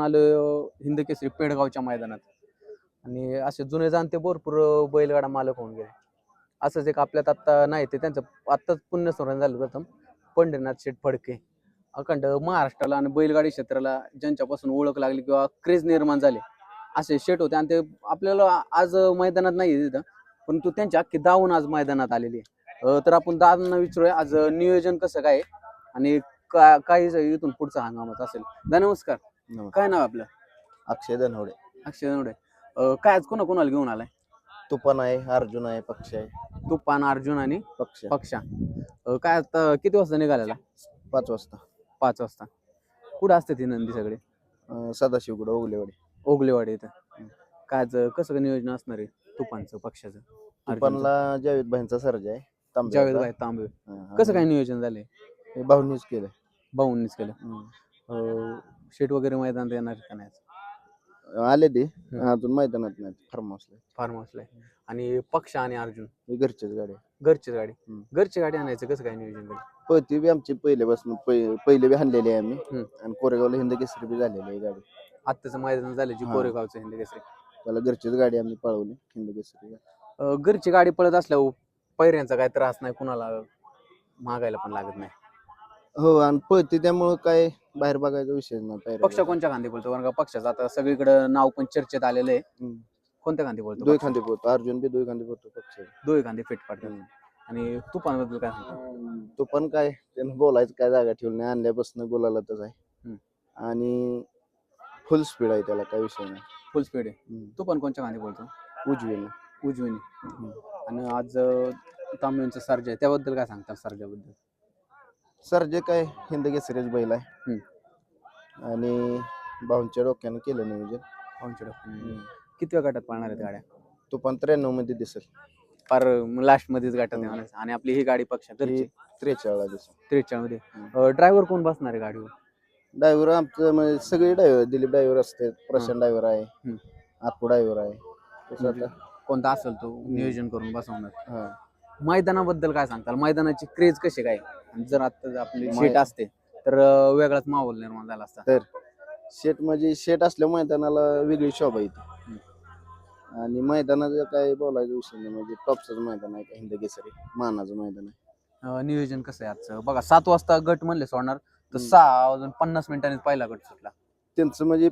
आलो हिंद केसरी पेडगावच्या मैदानात. आणि असे जुने जाणते भरपूर बैलगाडा मालक होऊन गेले. असंच एक आपल्यात आत्ता नाही ते त्यांचं आत्ताच पुण्यस्मरण झालं प्रथम. पंढरीनाथ शेठ फडके. अखंड महाराष्ट्राला आणि बैलगाडी क्षेत्राला ज्यांच्यापासून ओळख लागली किंवा क्रेज निर्माण झाले असे शेट होते. आणि ते आपल्याला आज मैदानात नाही तिथं तिथं परंतु त्यांची अख्खी दावून आज मैदानात आलेली आहे. तर आपण दादांना विचारूया आज नियोजन कसं काय आणि का काही इथून पुढचा हंगामात असेल. दा नमस्कार. काय नाव आपलं? अक्षय धनवडे. अक्षय नवडे अं, काय आज कोणा कोणाला घेऊन आलाय? तुफान आहे अर्जुन आहे पक्ष आहे. तुपान अर्जुन आणि पक्ष. पक्षा. अं, काय आता किती वाजता निघालेला? पाच वाजता. पाच वाजता. कुठं असते ती नंदी सगळे? अं, सदाशिवगड ओगलेवाडी. ओगलेवाडी इथं. काय आज कसं काय नियोजन असणार आहे तुपांचं पक्षाचं अर्जुनचं? तुफानला जावेद भाईंचा सर्ज आहे तांबे जावेद. भाई तांबे. हा, कसं काय नियोजन झालंय? हे भाऊनीच केलं भाऊंनीच केलं. अं, शेट वगैरे मैदानात येणार का नाही आले ते अजून मैदानात नाही फार्म हाऊसला फार्म हाऊसला आहे. आणि पक्ष आणि अर्जुन? ही घरचीच गाडी आहे. घरची गाडी. हम्म. घरची गाडी आणायचं कसं काय नियोजन केलं? पळती बी आमची पहिल्यापासून पहि- पहिले बी हाणलेली आहे आम्ही. हम्म. आणि कोरेगावला हिंद केसरी बी झालेली आहे गाडी. आत्ताचं मैदान झालं जी हा. कोरेगावचं हिंद केसरी. त्याला घरचीच गाडी आम्ही पळवली हिंद केसरी अं, घरची गाडी पळत असल्यावर पैऱ्यांचा काय त्रास नाही कुणाला मागायला पण लागत नाही. हो आणि पळती त्यामुळं काय बाहेर बघायचा विषय नाही. पक्ष कोणत्या खांदी बोलतो कारण का पक्षाचं आता सगळीकडे नाव पण चर्चेत आलेलं आहे. हम्म. कोणत्या खांदी बोलतो दोन? खांदे पोहतो अर्जुन बी दोन खांदे पोहतो पक्ष. दोन्ही खांदी फिट पडतात. हम्म. आणि तुफानबद्दल काय सांगतो? तो पण काय त्यानं बोलायचं काय जागा ठेवली नाही. आणल्यापासून बोलायलाच आहे. हम्म. आणि फुल स्पीड आहे त्याला काय विषय नाही. फुल स्पीड आहे. हम्म. तुफान कोणच्या खांदी बोलतो उजवीनं. उजवीने. आणि आज तांबेंचं सर्ज आहे. त्याबद्दल काय सांगता सर्जाबद्दल? सर जे काय हिंद केसरीच बैल आहे. आणि भाऊंच्या डोक्यानं केलं नियोजन. पाहुणच्या डोक्याने. किती वेळ गटात पाळणार आहेत गाड्या? तो पण त्र्याण्णवमध्ये दिसेल. फार लास्ट मध्येच गटात. आणि आपली ही गाडी पक्ष घरची. त्रेचाळला दिसेल. त्रेचाळमध्ये. ड्रायव्हर कोण बसणार आहे गाडीवर? ड्रायव्हर आमचं म्हणजे सगळे ड्रायव्हर दिलीप ड्रायव्हर असते प्रशांत ड्रायव्हर आहे हम्म. आपू ड्रायव्हर आहे. तसं म्हणजे आता कोणता असेल तो नियोजन करून बसवणार. हा. मैदानाबद्दल काय सांगताल? मैदानाची क्रेज कशी काय? जर आता आपली मै- शेट असते तर अं, वेगळाच माहोल निर्माण झाला असता. तर शेट म्हणजे शेट असल्या मैदानाला वेगळी शोभा येते. आणि मैदानाचं काय बोलायचं विषय नाही म्हणजे टॉपचंच मैदान आहे का? हिंद केसरी मानाचं मैदान आहे. अं, नियोजन कसं आहे आजचं? बघा सात वाजता गट म्हणले सोडणार तर हम्म. सहा वाजून पन्नास मिनिटांनी पहिला गट सुटला. त्यांचं म्हणजे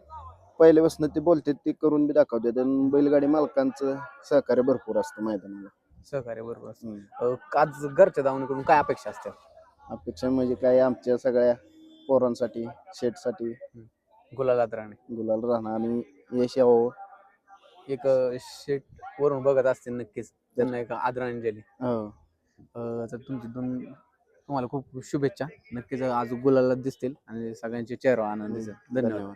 पहिल्यापासून ते बोलतात ते करून बी दाखवतात. आणि बैलगाडी मालकांचं सहकार्य भरपूर असतं मैदानाला. सहकार्य बरोबर असतं. हम्म. अं, आज घरच्या धावणीकडून काय अपेक्षा असते अपेक्षा म्हणजे काय आमच्या सगळ्या पोरांसाठी शेटसाठी गुलालात राहणे. गुलाल राहणं आणि यश यावं एक अं, शेट वरून बघत असतील नक्कीच. त्यांना एक आदरांजली. हो. अं, तर तुमची दोन तुम्हाला खूप खूप शुभेच्छा. नक्कीच आज गुलाला दिसतील आणि सगळ्यांचे चेहरा आनंद दिसेल धन्यवाद. धन्यवाद.